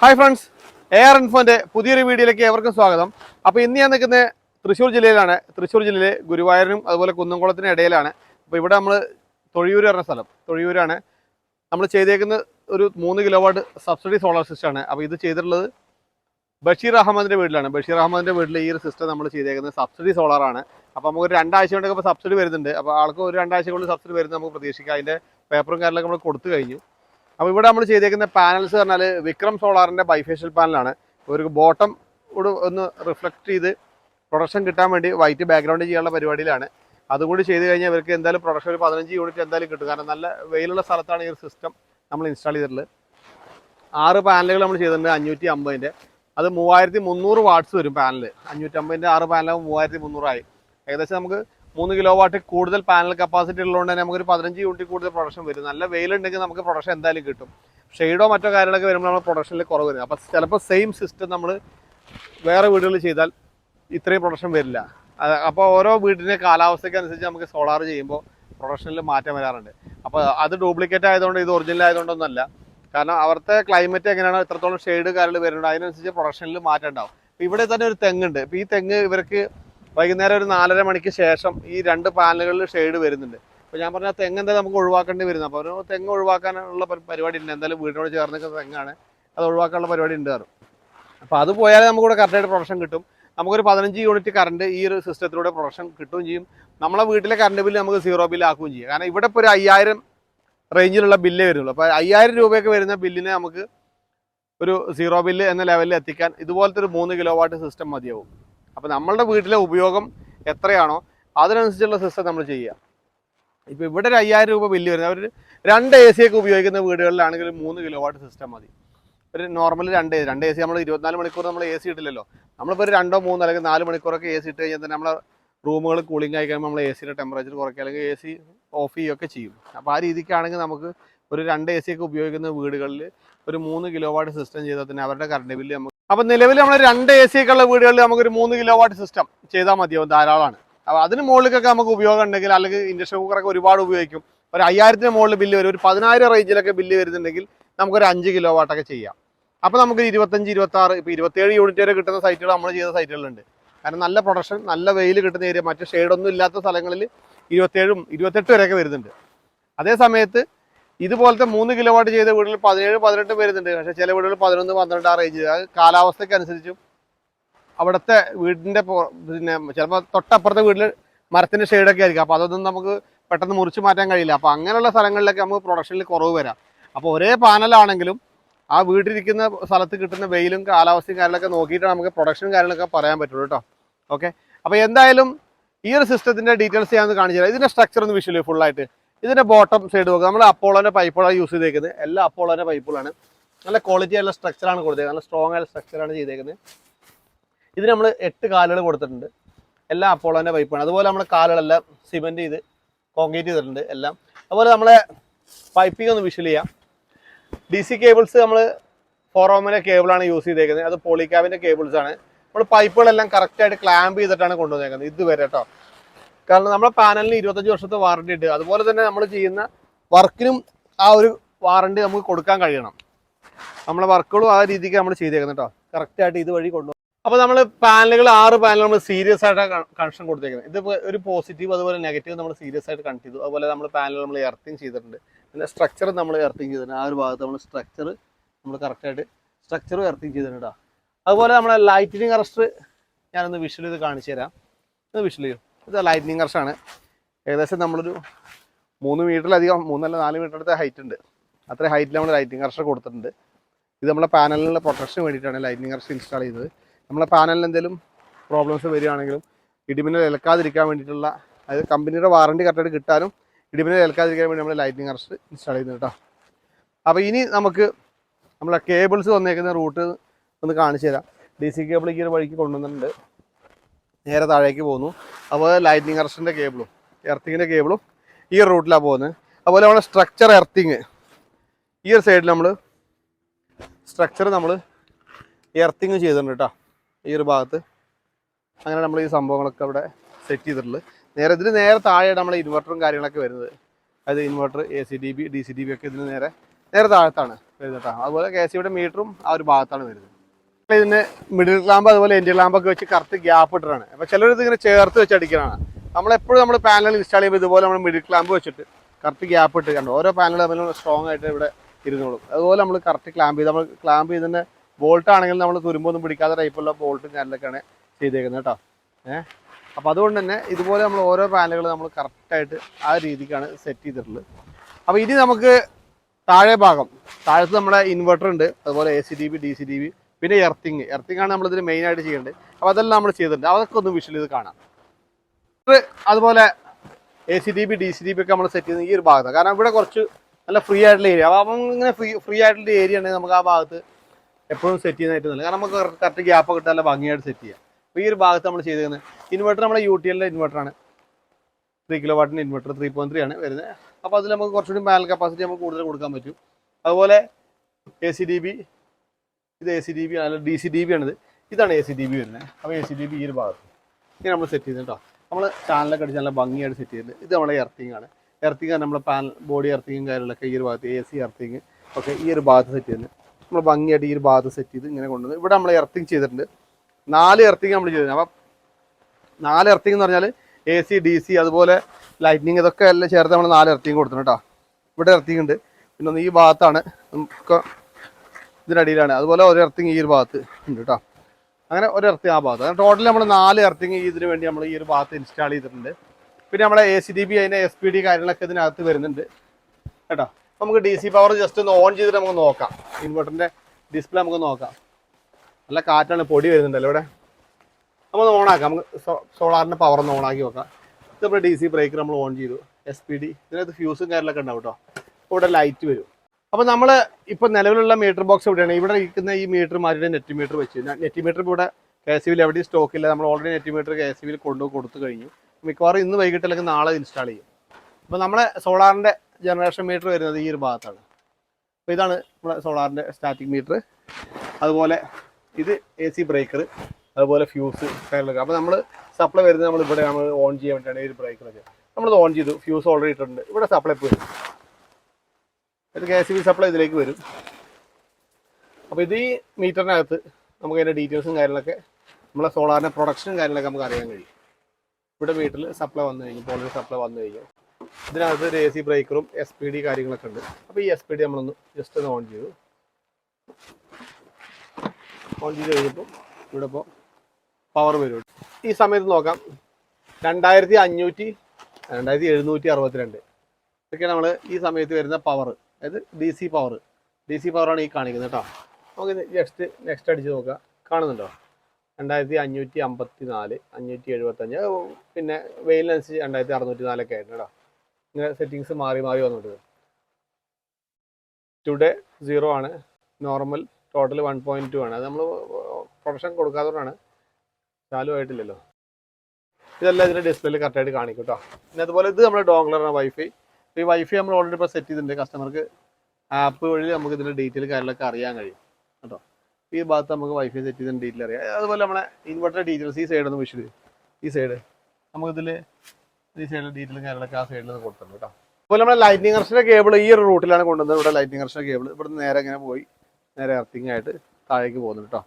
Hi friends A R ഇൻഫോന്റെ പുതിയൊരു വീഡിയോയിലേക്ക് ഏവർക്കും സ്വാഗതം. അപ്പോൾ ഇന്ന് ഞാൻ നിൽക്കുന്നത് തൃശ്ശൂർ ജില്ലയിലാണ്. തൃശ്ശൂർ ജില്ലയിലെ ഗുരുവായൂരിനും അതുപോലെ കുന്നംകുളത്തിനും ഇടയിലാണ്. അപ്പോൾ ഇവിടെ നമ്മൾ തൊഴിയൂർ പറഞ്ഞ സ്ഥലം. തൊഴിയൂരാണ്. നമ്മൾ ചെയ്തേക്കുന്ന ഒരു മൂന്ന് കിലോ വാട്ട് സബ്സിഡി സോളാർ സിസ്റ്റമാണ് അപ്പോൾ ഇത് ചെയ്തിട്ടുള്ളത് ബഷീർ അഹമ്മദിന്റെ വീട്ടിലാണ്. ബഷീർ അഹമ്മദിന്റെ വീട്ടിൽ ഈ ഒരു സിസ്റ്റം നമ്മൾ ചെയ്തേക്കുന്നത് സബ്സിഡി സോളാറാണ് അപ്പോൾ നമുക്ക് ഒരു രണ്ടാഴ്ച കൊണ്ടൊക്കെ ഇപ്പോൾ സബ്സിഡി വരുന്നുണ്ട്. അപ്പോൾ ആൾക്ക് ഒരു രണ്ടാഴ്ച കൊണ്ട് സബ്സിഡി വരുന്നത് നമുക്ക് പ്രതീക്ഷിക്കാം. അതിന്റെ പേപ്പറും കാര്യങ്ങളൊക്കെ നമ്മൾ കൊടുത്തു കഴിഞ്ഞു. അപ്പോൾ ഇവിടെ നമ്മൾ ചെയ്തേക്കുന്ന പാനൽസ് പറഞ്ഞാൽ വിക്രം സോളാറിന്റെ ബൈഫേഷ്യൽ പാനലാണ് ഒരു ബോട്ടം കൂടെ ഒന്ന് റിഫ്ലക്ട് ചെയ്ത് പ്രൊഡക്ഷൻ കിട്ടാൻ വേണ്ടി വൈറ്റ് ബാക്ക്ഗ്രൗണ്ട് ചെയ്യാനുള്ള പരിപാടിയിലാണ്. അതുകൂടി ചെയ്ത് കഴിഞ്ഞാൽ ഇവർക്ക് എന്തായാലും പ്രൊഡക്ഷൻ ഒരു പതിനഞ്ച് യൂണിറ്റ് എന്തായാലും കിട്ടും. കാരണം നല്ല വെയിലുള്ള സ്ഥലത്താണ് ഈ ഒരു സിസ്റ്റം നമ്മൾ ഇൻസ്റ്റാൾ ചെയ്തിട്ടുള്ളത്. ആറ് പാനലുകൾ നമ്മൾ ചെയ്തിട്ടുണ്ട് അഞ്ഞൂറ്റി അമ്പതിന്റെ അത് മൂവായിരത്തി മുന്നൂറ് വാട്ട്സ് വരും പാനൽ അഞ്ഞൂറ്റി അമ്പതിന്റെ ആറ് പാനലാകുമ്പോൾ മൂവായിരത്തി മുന്നൂറായി. ഏകദേശം നമുക്ക് മൂന്ന് കിലോ വാട്ട് കൂടുതൽ പാനൽ കപ്പാസിറ്റി ഉള്ളതുകൊണ്ട് തന്നെ നമുക്കൊരു പതിനഞ്ച് യൂണിറ്റ് കൂടുതൽ പ്രൊഡക്ഷൻ വരും. നല്ല വെയിലുണ്ടെങ്കിൽ നമുക്ക് പ്രൊഡക്ഷൻ എന്തായാലും കിട്ടും. ഷെയ്ഡോ മറ്റോ കാര്യങ്ങളൊക്കെ വരുമ്പോൾ നമ്മൾ പ്രൊഡക്ഷനിൽ കുറവ് വരും. അപ്പോൾ ചിലപ്പോൾ സെയിം സിസ്റ്റം നമ്മൾ വേറെ വീടുകളിൽ ചെയ്താൽ ഇത്രയും പ്രൊഡക്ഷൻ വരില്ല. അപ്പോൾ ഓരോ വീടിന്റെ കാലാവസ്ഥയ്ക്ക് അനുസരിച്ച് നമുക്ക് സോളാർ ചെയ്യുമ്പോൾ പ്രൊഡക്ഷനിൽ മാറ്റം വരാറുണ്ട്. അപ്പോൾ അത് ഡ്യൂപ്ലിക്കേറ്റ് ആയതുകൊണ്ട് ഇത് ഒറിജിനൽ ആയതുകൊണ്ടൊന്നല്ല കാരണം അവിടുത്തെ ക്ലൈമറ്റ് എങ്ങനെയാണോ എത്രത്തോളം ഷെയ്ഡ് കാര്യങ്ങൾ വരുന്നുണ്ട് അതിനനുസരിച്ച് പ്രൊഡക്ഷനിൽ മാറ്റം ഉണ്ടാവും. ഇവിടെ തന്നെ ഒരു തെങ്ങുണ്ട് ഇപ്പൊ ഈ തെങ്ങ് ഇവർക്ക് വൈകുന്നേരം ഒരു നാലര മണിക്ക് ശേഷം ഈ രണ്ട് പാനലുകളിൽ ഷെയ്ഡ് വരുന്നുണ്ട്. അപ്പോൾ ഞാൻ പറഞ്ഞ തെങ്ങ് നമുക്ക് ഒഴിവാക്കേണ്ടി വരുന്നത് അപ്പോൾ ഒരു തെങ്ങ് ഒഴിവാക്കാനുള്ള പരിപാടി ഉണ്ട് എന്തായാലും വീടിനോട് ചേർന്ന് നിൽക്കുന്ന തെങ്ങാണ്. അത് ഒഴിവാക്കാനുള്ള പരിപാടി ഉണ്ട് കാരണം അപ്പോൾ അത് പോയാലേ നമുക്ക് ഇവിടെ കറക്റ്റായിട്ട് പ്രൊഡക്ഷൻ കിട്ടും. നമുക്കൊരു പതിനഞ്ച് യൂണിറ്റ് കറണ്ട് ഈ ഒരു സിസ്റ്റത്തിലൂടെ പ്രൊഡക്ഷൻ കിട്ടുകയും ചെയ്യും. നമ്മളെ വീട്ടിലെ കറണ്ട് ബില്ല് നമുക്ക് സീറോ ബില്ല് ആക്കുകയും ചെയ്യും. കാരണം ഇവിടെ ഇപ്പോൾ ഒരു അയ്യായിരം റേഞ്ചിലുള്ള ബില്ലേ വരുള്ളൂ. അപ്പോൾ അയ്യായിരം രൂപയൊക്കെ വരുന്ന ബില്ലിനെ നമുക്ക് ഒരു സീറോ ബില്ല് എന്ന ലെവലിൽ എത്തിക്കാൻ ഇതുപോലത്തെ ഒരു മൂന്ന് കിലോ വാട്ട് സിസ്റ്റം മതിയാവും. അപ്പോൾ നമ്മളുടെ വീട്ടിലെ ഉപയോഗം എത്രയാണോ അതിനനുസരിച്ചുള്ള സിസ്റ്റം നമ്മൾ ചെയ്യുക. ഇപ്പോൾ ഇവിടെ ഒരു അയ്യായിരം രൂപ ബില്ല് വരുന്നത്. അവർ രണ്ട് എ സി ഒക്കെ ഉപയോഗിക്കുന്ന വീടുകളിലാണെങ്കിൽ മൂന്ന് കിലോ വാട്ട് സിസ്റ്റം മതി. ഒരു നോർമൽ രണ്ട് എ രണ്ട് എ സി നമ്മൾ ഇരുപത്തിനാല് മണിക്കൂർ നമ്മൾ എ സി ഇട്ടില്ലല്ലോ. നമ്മളിപ്പോൾ ഒരു രണ്ടോ മൂന്നോ അല്ലെങ്കിൽ നാല് മണിക്കൂറൊക്കെ എ സി ഇട്ട് കഴിഞ്ഞാൽ തന്നെ നമ്മളെ റൂമുകൾ കൂളിംഗ് ആയി കഴിയുമ്പോൾ നമ്മൾ എ സിയുടെ ടെമ്പറേച്ചർ കുറയ്ക്കുക അല്ലെങ്കിൽ എ സി ഓഫ് ചെയ്യുകയൊക്കെ ചെയ്യും. അപ്പോൾ ആ രീതിക്കാണെങ്കിൽ നമുക്ക് ഒരു രണ്ട് എ സി ഒക്കെ ഉപയോഗിക്കുന്ന വീടുകളിൽ ഒരു മൂന്ന് കിലോ വാട്ട് സിസ്റ്റം ചെയ്താൽ തന്നെ അവരുടെ കറണ്ട് ബില്ല് നമുക്ക് അപ്പോൾ നിലവിൽ നമ്മൾ രണ്ട് എ സി ഒക്കെ ഉള്ള വീടുകളിൽ നമുക്കൊരു മൂന്ന് കിലോ വാട്ട് സിസ്റ്റം ചെയ്താൽ മതിയാവും ധാരാളമാണ്. അപ്പൊ അതിന് മുകളിലേക്കൊക്കെ നമുക്ക് ഉപയോഗം ഉണ്ടെങ്കിൽ അല്ലെങ്കിൽ ഇൻഡക്ഷൻ കുക്കറൊക്കെ ഒരുപാട് ഉപയോഗിക്കും. ഒരു അയ്യായിരത്തിന് മുകളിൽ ബില്ല് വരും. ഒരു പതിനായിരം റേഞ്ചിലൊക്കെ ബില്ല് വരുന്നുണ്ടെങ്കിൽ നമുക്കൊരു അഞ്ച് കിലോ വാട്ടൊക്കെ ചെയ്യാം. അപ്പോൾ നമുക്ക് ഇരുപത്തഞ്ച് ഇരുപത്തി ആറ് ഇപ്പോൾ ഇരുപത്തേഴ് യൂണിറ്റ് വരെ കിട്ടുന്ന സൈറ്റുകൾ നമ്മൾ ചെയ്ത സൈറ്റുകളുണ്ട് കാരണം നല്ല പ്രൊഡക്ഷൻ നല്ല വെയിൽ കിട്ടുന്ന ഏരിയ മറ്റ് ഷെയ്ഡൊന്നും ഇല്ലാത്ത സ്ഥലങ്ങളിൽ ഇരുപത്തേഴും ഇരുപത്തെട്ട് വരെയൊക്കെ വരുന്നുണ്ട്. അതേ സമയത്ത് ഇതുപോലത്തെ മൂന്ന് കിലോ വാട്ട് ചെയ്ത വീടുകൾ പതിനേഴ് പതിനെട്ട് വരുന്നുണ്ട് പക്ഷെ ചില വീടുകൾ പതിനൊന്ന് പന്ത്രണ്ട് ആ റേഞ്ച് അത് കാലാവസ്ഥയ്ക്ക് അനുസരിച്ചും അവിടുത്തെ വീടിന്റെ പിന്നെ ചിലപ്പോൾ തൊട്ടപ്പുറത്തെ വീട്ടിൽ മരത്തിന്റെ ഷെയ്ഡൊക്കെ ആയിരിക്കും. അപ്പോൾ അതൊന്നും നമുക്ക് പെട്ടെന്ന് മുറിച്ച് മാറ്റാൻ കഴിയില്ല. അപ്പോൾ അങ്ങനെയുള്ള സ്ഥലങ്ങളിലൊക്കെ നമുക്ക് പ്രൊഡക്ഷനിൽ കുറവ് വരാം. അപ്പോൾ ഒരേ പാനലാണെങ്കിലും ആ വീട്ടിലിരിക്കുന്ന സ്ഥലത്ത് കിട്ടുന്ന വെയിലും കാലാവസ്ഥയും കാര്യങ്ങളൊക്കെ നോക്കിയിട്ട് നമുക്ക് പ്രൊഡക്ഷൻ കാര്യങ്ങളൊക്കെ പറയാൻ പറ്റുള്ളൂ കേട്ടോ. ഓക്കെ അപ്പോൾ എന്തായാലും ഈ ഒരു സിസ്റ്റത്തിന്റെ ഡീറ്റെയിൽസ് ഞാൻ കാണിച്ചു തരാം ഇതിന്റെ സ്ട്രക്ചർ ഒന്ന് വിഷയമില്ല ഫുള്ളായിട്ട് ഇതിന്റെ ബോട്ടം സൈഡ് നോക്കുക നമ്മൾ അപ്പോളോന്റെ പൈപ്പുകളാണ് യൂസ് ചെയ്തേക്കുന്നത്. എല്ലാ അപ്പോളോന്റെ പൈപ്പുകളാണ് നല്ല ക്വാളിറ്റി ആയിട്ടുള്ള സ്ട്രക്ചറാണ് കൊടുത്തേക്കുന്നത്. നല്ല സ്ട്രോങ് ആയിട്ടുള്ള സ്ട്രക്ചറാണ് ചെയ്തേക്കുന്നത്. ഇതിന് നമ്മൾ എട്ട് കാലുകൾ കൊടുത്തിട്ടുണ്ട്. എല്ലാം അപ്പോളോന്റെ പൈപ്പാണ് അതുപോലെ നമ്മൾ കാലുകളെല്ലാം സിമെന്റ് ചെയ്ത് കോൺക്രീറ്റ് ചെയ്തിട്ടുണ്ട് എല്ലാം. അതുപോലെ നമ്മളെ പൈപ്പിംഗ് ഒന്ന് വിഷ്വൽ ചെയ്യാം. ഡി സി കേബിൾസ് നമ്മൾ ഫോറോമിന്റെ കേബിളാണ് യൂസ് ചെയ്തേക്കുന്നത്. അത് പോളിക്യാബിന്റെ കേബിൾസ് ആണ്. നമ്മൾ പൈപ്പുകളെല്ലാം കറക്റ്റായിട്ട് ക്ലാമ്പ് ചെയ്തിട്ടാണ് കൊണ്ടുവന്നേക്കുന്നത്. ഇതുവരെ കേട്ടോ കാരണം നമ്മുടെ പാനലിന് ഇരുപത്തഞ്ച് വർഷത്തെ വാറണ്ടി ഉണ്ട്. അതുപോലെ തന്നെ നമ്മൾ ചെയ്യുന്ന വർക്കിനും ആ ഒരു വാറണ്ടി നമുക്ക് കൊടുക്കാൻ കഴിയണം. നമ്മളെ വർക്കുകളും ആ രീതിക്ക് നമ്മൾ ചെയ്തേക്കുന്നത് കേട്ടോ കറക്റ്റായിട്ട് ഇതുവഴി കൊണ്ടുപോകും അപ്പോൾ നമ്മൾ പാനലുകൾ ആറ് പാനൽ നമ്മൾ സീരിയസ് ആയിട്ട് കണക്ഷൻ കൊടുത്തേക്കുന്നത്. ഇത് ഒരു പോസിറ്റീവ് അതുപോലെ നെഗറ്റീവ് നമ്മൾ സീരിയസ് ആയിട്ട് കണക്ട് ചെയ്തു. അതുപോലെ നമ്മൾ പാനൽ നമ്മൾ എർത്തിങ് ചെയ്തിട്ടുണ്ട്. പിന്നെ സ്ട്രക്ചർ നമ്മൾ എർത്തിങ് ചെയ്തിട്ടുണ്ട്. ആ ഒരു ഭാഗത്ത് നമ്മൾ സ്ട്രക്ചർ നമ്മൾ കറക്റ്റായിട്ട് സ്ട്രക്ചറും എർത്തിങ് ചെയ്തിട്ടുണ്ട് അതുപോലെ നമ്മളെ ലൈറ്റിനിങ് അറസ്റ്റർ ഞാനൊന്ന് വിഷ്വൽ ചെയ്ത് കാണിച്ചു തരാം. ഒന്ന് വിഷ്വൽ ചെയ്യും. ഇത് ലൈറ്റ്നിങ് കർഷാണ് ഏകദേശം നമ്മളൊരു മൂന്ന് മീറ്ററിലധികം മൂന്നല്ല നാല് മീറ്റർ അടുത്ത ഹൈറ്റ് ഉണ്ട്. അത്രയും ഹൈറ്റിൽ നമ്മൾ ലൈറ്റിംഗ് കർഷ കൊടുത്തിട്ടുണ്ട്. ഇത് നമ്മളെ പാനലിനുള്ള പ്രൊട്ടക്ഷൻ വേണ്ടിയിട്ടാണ് ലൈറ്റിംഗ് കർഷ ഇൻസ്റ്റാൾ ചെയ്തത്. നമ്മളെ പാനലിൽ എന്തെങ്കിലും പ്രോബ്ലംസ് വരികയാണെങ്കിലും ഇടിമിന്നൽ ഏൽക്കാതിരിക്കാൻ വേണ്ടിയിട്ടുള്ള അതായത് കമ്പനിയുടെ വാറണ്ടി കറക്റ്റായിട്ട് കിട്ടാനും ഇടിമിന്നൽ ഏൽക്കാതിരിക്കാൻ വേണ്ടി നമ്മൾ ലൈറ്റിംഗ് അറസ്റ്റ് ഇൻസ്റ്റാൾ ചെയ്യുന്നത് കേട്ടോ അപ്പോൾ ഇനി നമുക്ക് നമ്മളെ കേബിൾസ് വന്നേക്കുന്ന റൂട്ട് ഒന്ന് കാണിച്ചു തരാം ഡി സി കേബിൾ ഈ ഒരു വഴിക്ക് കൊണ്ടുവന്നിട്ടുണ്ട്. നേരെ താഴേക്ക് പോകുന്നു. അതുപോലെ ലൈറ്റിനിങ് അറസ്റ്റിന്റെ കേബിളും എർത്തിങ്ങിന്റെ കേബിളും ഈ റൂട്ടിലാണ് പോകുന്നത് അതുപോലെ നമ്മുടെ സ്ട്രക്ചർ എർത്തിങ് ഈ ഒരു സൈഡിൽ നമ്മൾ സ്ട്രക്ചർ നമ്മൾ എർത്തിങ് ചെയ്തിട്ടുണ്ട് കേട്ടോ ഈ ഒരു ഭാഗത്ത്. അങ്ങനെ നമ്മൾ ഈ സംഭവങ്ങളൊക്കെ അവിടെ സെറ്റ് ചെയ്തിട്ടുള്ളത് നേരെ ഇതിന് നേരെ താഴെയാണ് നമ്മൾ ഇൻവെർട്ടറും കാര്യങ്ങളൊക്കെ വരുന്നത്. അതായത് inverter A C D B D C D B ഒക്കെ ഇതിന് നേരെ നേരെ താഴത്താണ് വരുന്നത് കേട്ടോ അതുപോലെ കെ സിയുടെ മീറ്ററും ആ ഒരു ഭാഗത്താണ് വരുന്നത്. ഇതിന് മിഡിൽ ക്ലാമ്പ് അതുപോലെ എൻഡി ക്ലാമ്പൊക്കെ വെച്ച് കറക്റ്റ് ഗ്യാപ്പ് ഇട്ടാണ് അപ്പോൾ ചിലർ ഇങ്ങനെ ചേർത്ത് വെച്ച് അടിക്കണതാണ് നമ്മളെപ്പോഴും നമ്മൾ പാനൽ ഇൻസ്റ്റാൾ ചെയ്യുമ്പോൾ ഇതുപോലെ നമ്മൾ മിഡിൽ ക്ലാമ്പ് വെച്ചിട്ട് കറക്റ്റ് ഗ്യാപ്പ് ഇട്ട് കണ്ടു? ഓരോ പാനൽ തമ്മിൽ സ്ട്രോങ് ആയിട്ട് ഇവിടെ ഇരുന്നോളും. അതുപോലെ നമ്മൾ കറക്റ്റ് ക്ലാമ്പ് ചെയ്ത് നമ്മൾ ക്ലാമ്പ് ചെയ്തതിന്റെ ബോൾട്ട് ആണെങ്കിൽ നമ്മൾ തുരുമ്പൊന്നും പിടിക്കാത്ത ടൈപ്പുള്ള ബോൾട്ടും ഞാനിലൊക്കെയാണ് ചെയ്തേക്കുന്നത് കേട്ടോ. ഏഹ്? അപ്പോൾ അതുകൊണ്ട് തന്നെ ഇതുപോലെ നമ്മൾ ഓരോ പാനലുകൾ നമ്മൾ കറക്റ്റായിട്ട് ആ രീതിക്കാണ് സെറ്റ് ചെയ്തിട്ടുള്ളത്. അപ്പോൾ ഇനി നമുക്ക് താഴെ ഭാഗം. താഴത്ത് നമ്മുടെ ഇൻവെർട്ടർ ഉണ്ട്. അതുപോലെ A C D B D C D B പിന്നെ എർത്തിങ് എർത്തിങ് ആണ് നമ്മളിതിൽ മെയിൻ ആയിട്ട് ചെയ്യേണ്ടത് അപ്പോൾ അതെല്ലാം നമ്മൾ ചെയ്തിട്ടുണ്ട്. അതൊക്കെ ഒന്ന് വിഷ്വൽ ഇത് കാണാം. അതുപോലെ A C D B D C D B ഒക്കെ നമ്മൾ സെറ്റ് ചെയ്യുന്നത് ഈ ഒരു ഭാഗത്താണ്. കാരണം ഇവിടെ കുറച്ച് നല്ല ഫ്രീ ആയിട്ടുള്ള ഏരിയ അപ്പോൾ ഇങ്ങനെ ഫ്രീ ഫ്രീ ആയിട്ടുള്ള ഏരിയ ഉണ്ടെങ്കിൽ നമുക്ക് ആ ഭാഗത്ത് എപ്പോഴും സെറ്റ് ചെയ്യുന്നതായിട്ട് നല്ല കാരണം നമുക്ക് കറക്റ്റ് ഗ്യാപ്പ് കിട്ടാൻ നല്ല ഭംഗിയായിട്ട് സെറ്റ് ചെയ്യാം. അപ്പോൾ ഈ ഒരു ഭാഗത്ത് നമ്മൾ ചെയ്തേക്കുന്നത് ഇൻവെർട്ടർ നമ്മുടെ യു ടി എല്ലിന്റെ ഇൻവെർട്ടറാണ് ത്രീ കിലോ വാട്ടിന്റെ ഇൻവെർട്ടർ ത്രീ പോയിന്റ് ത്രീ ആണ് വരുന്നത്. അപ്പോൾ അതിൽ നമുക്ക് കുറച്ചുകൂടി പാനൽ കപ്പാസിറ്റി നമുക്ക് കൂടുതൽ കൊടുക്കാൻ പറ്റും. അതുപോലെ എ സി ഡി ബി ഇത് എ സി ഡി ബി അല്ല ഡി സി ഡി ബി ആണിത്. ഇതാണ് എ സി ഡി ബി വരുന്നത് അപ്പോൾ എ സി ഡി ബി ഈ ഒരു ഭാഗത്ത്. ഇനി നമ്മൾ സെറ്റ് ചെയ്ത് കേട്ടോ. നമ്മൾ ചാനലൊക്കെ അടിച്ച് നല്ല ഭംഗിയായിട്ട് സെറ്റ് ചെയ്തിട്ടുണ്ട്. ഇത് നമ്മുടെ എർത്തിങ് ആണ്. എർത്തിങ് ആണ് നമ്മുടെ പാനൽ ബോഡി എർത്തിങ്ങും കാര്യങ്ങളൊക്കെ ഈ ഒരു ഭാഗത്ത് എ സി എർത്തിങ് ഒക്കെ ഈ ഒരു ഭാഗത്ത് സെറ്റ് ചെയ്യുന്നത് നമ്മൾ ഭംഗിയായിട്ട് ഈ ഒരു ഭാഗത്ത് സെറ്റ് ചെയ്ത് ഇങ്ങനെ കൊണ്ടുവന്ന് ഇവിടെ നമ്മൾ എർത്തിങ് ചെയ്തിട്ടുണ്ട്. നാല് എർത്തിങ് നമ്മൾ ചെയ്തിട്ടുണ്ട്. അപ്പം നാല് എർത്തിങ് എന്ന് പറഞ്ഞാൽ എ സി ഡി സി അതുപോലെ ലൈറ്റിനിങ് ഇതൊക്കെ എല്ലാം ചേർത്ത് നമ്മൾ നാല് എർത്തിങ് കൊടുത്തിട്ടുണ്ട് കേട്ടോ. ഇവിടെ എർത്തിങ് ഉണ്ട്. പിന്നെ ഈ ഭാഗത്താണ്. നമുക്ക് ഇതിനടിയിലാണ്. അതുപോലെ ഒരു എർത്തിങ് ഈ ഒരു ഭാഗത്ത് ഉണ്ട് കേട്ടോ അങ്ങനെ ഒരു എർത്തിങ് ആ ഭാഗത്ത്. അങ്ങനെ ടോട്ടൽ നമ്മൾ നാല് എർത്തിങ് ഇതിന് വേണ്ടി നമ്മൾ ഈ ഒരു ഭാഗത്ത് ഇൻസ്റ്റാൾ ചെയ്തിട്ടുണ്ട്. പിന്നെ നമ്മളെ എ സി ഡി ബി അതിന്റെ എസ് പി ഡി കാര്യങ്ങളൊക്കെ ഇതിനകത്ത് വരുന്നുണ്ട്. കേട്ടോ? നമുക്ക് ഡി സി പവർ ജസ്റ്റ് ഒന്ന് ഓൺ ചെയ്തിട്ട് നമുക്ക് നോക്കാം. ഇൻവെർട്ടറിന്റെ ഡിസ്പ്ലേ നമുക്ക് നോക്കാം. നല്ല കാറ്റാണ് പൊടി വരുന്നുണ്ടല്ലോ ഇവിടെ. നമ്മൾ ഓണാക്കാം നമുക്ക് സോളാറിന്റെ പവർ ഒന്ന് ഓണാക്കി നോക്കാം. ഇത് നമ്മുടെ ഡി സി ബ്രേക്കർ നമ്മൾ ഓൺ ചെയ്തു. എസ് പി ഡി ഇതിനകത്ത് ഫ്യൂസും കാര്യങ്ങളൊക്കെ ഉണ്ടാവും കേട്ടോ ഇവിടെ ലൈറ്റ് വരും. അപ്പോൾ നമ്മൾ ഇപ്പോൾ നിലവിലുള്ള മീറ്റർ ബോക്സ് എവിടെയാണ്? ഇവിടെ ഇരിക്കുന്ന ഈ മീറ്റർ മാറ്റിയിട്ട് നെറ്റ് മീറ്റർ വെച്ച് നെറ്റ് മീറ്റർ ഇവിടെ കെ എസ് ബിയിൽ എവിടെയും സ്റ്റോക്ക് ഇല്ല. നമ്മൾ already net meter K S ബിയിൽ കൊണ്ടു കൊടുത്തു കഴിഞ്ഞു. മിക്കവാറും ഇന്ന് വൈകിട്ട് അല്ലെങ്കിൽ നാളെ ഇൻസ്റ്റാൾ ചെയ്യും. അപ്പോൾ നമ്മളെ സോളാറിന്റെ ജനറേഷൻ മീറ്റർ വരുന്നത് ഈ ഒരു ഭാഗത്താണ്. അപ്പോൾ ഇതാണ് നമ്മുടെ സോളാറിന്റെ സ്റ്റാറ്റിക് മീറ്റർ അതുപോലെ ഇത് എ സി ബ്രേക്കർ അതുപോലെ ഫ്യൂസ് കാര്യങ്ങളൊക്കെ അപ്പോൾ നമ്മൾ സപ്ലൈ വരുന്നത് നമ്മൾ ഇവിടെ നമ്മൾ ഓൺ ചെയ്യാൻ വേണ്ടിയാണ് ഈ ഒരു ബ്രേക്കറൊക്കെ നമ്മളത് ഓൺ ചെയ്തു. ഫ്യൂസ് ഓൾറെഡി ഇട്ടിട്ടുണ്ട്. ഇവിടെ സപ്ലൈ ഇപ്പോൾ ഇത് കെ സി ബി സപ്ലൈ ഇതിലേക്ക് വരും. അപ്പോൾ ഇത് ഈ മീറ്ററിനകത്ത് നമുക്ക് അതിന്റെ ഡീറ്റെയിൽസും കാര്യങ്ങളൊക്കെ നമ്മളെ സോളാറിന്റെ പ്രൊഡക്ഷനും കാര്യങ്ങളൊക്കെ നമുക്ക് അറിയാൻ കഴിയും. ഇവിടെ വീട്ടിൽ സപ്ലൈ വന്നു കഴിഞ്ഞു പോളിൽ സപ്ലൈ വന്നു കഴിഞ്ഞു. ഇതിനകത്ത് ഒരു എ സി ബ്രേക്കറും എസ് പി ഡി കാര്യങ്ങളൊക്കെ ഉണ്ട്. അപ്പോൾ ഈ എസ് പി ഡി നമ്മളൊന്ന് ജസ്റ്റ് ഒന്ന് ഓൺ ചെയ്തു. ഓൺ ചെയ്ത് കഴിഞ്ഞപ്പോൾ ഇവിടെ ഇപ്പോൾ പവർ വരും. ഈ സമയത്ത് നോക്കാം. രണ്ടായിരത്തി അഞ്ഞൂറ്റി രണ്ടായിരത്തി എഴുന്നൂറ്റി അറുപത്തിരണ്ട്. ഇതൊക്കെ നമ്മൾ ഈ സമയത്ത് വരുന്ന പവർ അതായത് D C power D C പവറാണ് ഈ കാണിക്കുന്നത് കേട്ടോ. നമുക്ക് ജസ്റ്റ് നെക്സ്റ്റ് അടിച്ച് നോക്കാം. കാണുന്നുണ്ടോ? രണ്ടായിരത്തി അഞ്ഞൂറ്റി അമ്പത്തി നാല് അഞ്ഞൂറ്റി എഴുപത്തഞ്ച് പിന്നെ വെയിലിനനുസരിച്ച് രണ്ടായിരത്തി അറുന്നൂറ്റി നാലൊക്കെ ആയിരുന്നു കേട്ടോ. ഇങ്ങനെ സെറ്റിങ്സ് മാറി മാറി വന്നിട്ട് ടുഡേ സീറോ ആണ്. Normal total one point two ആണ്. അത് നമ്മൾ പ്രൊഡക്ഷൻ കൊടുക്കാത്തതുകൊണ്ടാണ് ചാലു ആയിട്ടില്ലല്ലോ. ഇതെല്ലാം ഇതിന്റെ ഡിസ്പ്ലേയിൽ കറക്റ്റായിട്ട് കാണിക്കും കേട്ടോ. പിന്നെ അതുപോലെ ഇത് നമ്മുടെ ഡോങ്ലറാണ് വൈഫൈ ഈ വൈഫൈ നമ്മൾ ഓൾറെഡി ഇപ്പോൾ സെറ്റ് ചെയ്തിട്ടുണ്ട്. കസ്റ്റമർക്ക് ആപ്പ് വഴി നമുക്ക് ഇതിന്റെ ഡീറ്റെയിൽ കാര്യങ്ങളൊക്കെ അറിയാൻ കഴിയും. കേട്ടോ? ഈ ഭാഗത്ത് നമുക്ക് വൈഫൈ സെറ്റ് ചെയ്തതിന്റെ ഡീറ്റെയിൽ അറിയാം. അതുപോലെ നമ്മുടെ ഇൻവെർട്ടർ ഡീറ്റെയിൽസ് ഈ സൈഡ് ഒന്ന് വിഷു ഈ സൈഡ് നമുക്കിതിൽ ഈ സൈഡിൽ ഡീറ്റെയിലും കാര്യങ്ങളൊക്കെ ആ സൈഡിൽ നിന്ന് കൊടുത്തിട്ടുണ്ട് കേട്ടോ. അതുപോലെ നമ്മുടെ ലൈറ്റിംഗ് കർഷന്റെ കേബിൾ ഈ ഒരു റൂട്ടിലാണ് കൊണ്ടുവന്നത്. ഇവിടെ ലൈറ്റിംഗ് കർഷന്റെ കേബിൾ ഇവിടെ നിന്ന് നേരെ ഇങ്ങനെ പോയി. നേരെ എർത്തിങ് ആയിട്ട് താഴേക്ക് പോകുന്നുണ്ട് കേട്ടോ.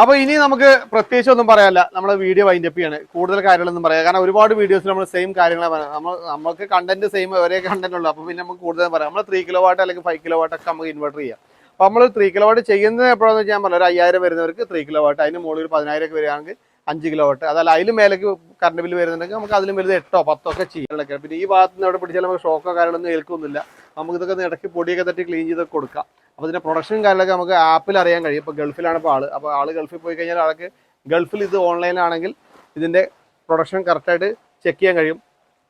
അപ്പോൾ ഇനി നമുക്ക് പ്രത്യേകിച്ച് ഒന്നും പറയാല്ല നമ്മുടെ വീഡിയോ വൈൻഡ് അപ്പ് ചെയ്യാണ്. കൂടുതൽ കാര്യങ്ങളൊന്നും പറയാം കാരണം ഒരുപാട് വീഡിയോസ് നമ്മൾ സെയിം കാര്യങ്ങളാണ് നമ്മൾ നമുക്ക് കണ്ടന്റ് സെയിം ഒരേ കണ്ടന്റ് ഉള്ളൂ. അപ്പൊ പിന്നെ നമുക്ക് കൂടുതൽ പറയാം. നമ്മൾ ത്രീ കിലോ വാട്ട് അല്ലെങ്കിൽ ഫൈവ് കിലോ വാട്ട് ഒക്കെ നമുക്ക് ഇൻവെർട്ടർ ചെയ്യാം. അപ്പൊ നമ്മൾ ത്രീ കിലോ വാട്ട് ചെയ്യുന്നത് എപ്പോഴാന്ന് വെച്ചാൽ പറഞ്ഞു ഒരു അയ്യായിരം വരുന്നവർക്ക് ത്രീ കിലോ വാട്ട് അതിന് മുകളിൽ ഒരു പതിനായിരം ഒക്കെ വരികയാണെങ്കിൽ അഞ്ച് കിലോ വാട്ട് അതല്ല അതിലും മേലേക്ക് കറണ്ട് ബില്ല് വരുന്നുണ്ടെങ്കിൽ നമുക്ക് അതിലും വലുത് എട്ടോ പത്തോ ഒക്കെ ചെയ്യാനൊക്കെ പിന്നെ ഈ ഭാഗത്ത് നിന്ന് എവിടെ പിടിച്ചാൽ നമുക്ക് ഷോക്കോ കാര്യങ്ങളൊന്നും ഏൽക്കൊന്നുമില്ല നമുക്ക് ഇതൊക്കെ ഇടയ്ക്ക് പൊടിയൊക്കെ തട്ടി ക്ലീൻ ചെയ്തൊക്കെ കൊടുക്കാം. അപ്പോൾ ഇതിന്റെ പ്രൊഡക്ഷൻ കാര്യങ്ങളൊക്കെ നമുക്ക് ആപ്പിൽ അറിയാൻ കഴിയും. ഇപ്പോൾ ഗൾഫിലാണ് ഇപ്പോൾ ആൾ. അപ്പോൾ ആൾ ഗൾഫിൽ പോയി കഴിഞ്ഞാൽ ആൾക്ക് ഗൾഫിൽ ഇത് ഓൺലൈനാണെങ്കിൽ ഇതിന്റെ പ്രൊഡക്ഷൻ കറക്റ്റായിട്ട് ചെക്ക് ചെയ്യാൻ കഴിയും.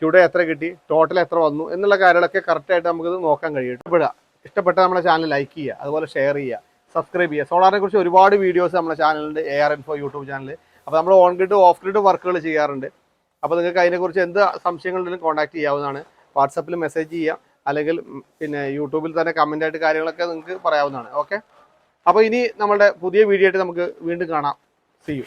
ടുഡേ എത്ര കിട്ടി? ടോട്ടൽ എത്ര വന്നു? എന്നുള്ള കാര്യങ്ങളൊക്കെ കറക്റ്റായിട്ട് നമുക്കിത് നോക്കാൻ കഴിയും. ഇഷ്ടപ്പെടുക. ഇഷ്ടപ്പെട്ട നമ്മുടെ ചാനൽ ലൈക്ക് ചെയ്യുക. അതുപോലെ ഷെയർ ചെയ്യുക. സബ്സ്ക്രൈബ് ചെയ്യുക. സോളാറിനെ കുറിച്ച് ഒരുപാട് വീഡിയോസ് നമ്മുടെ ചാനലുണ്ട് A R info YouTube channel അപ്പോൾ നമ്മൾ ഓൺ ഗ്രിഡ് ഓഫ് ഗ്രിഡ് വർക്കുകൾ ചെയ്യാറുണ്ട്. അപ്പോൾ നിങ്ങൾക്ക് അതിനെക്കുറിച്ച് എന്ത് സംശയങ്ങളുണ്ടെങ്കിലും കോൺടാക്ട് ചെയ്യാവുന്നതാണ്. വാട്സപ്പിൽ മെസ്സേജ് ചെയ്യാം അല്ലെങ്കിൽ പിന്നെ യൂട്യൂബിൽ തന്നെ കമന്റ് ആയിട്ട് കാര്യങ്ങളൊക്കെ നിങ്ങൾക്ക് പറയാവുന്നതാണ്. ഓക്കെ അപ്പോൾ ഇനി നമ്മുടെ പുതിയ വീഡിയോ ആയിട്ട് നമുക്ക് വീണ്ടും കാണാം. C U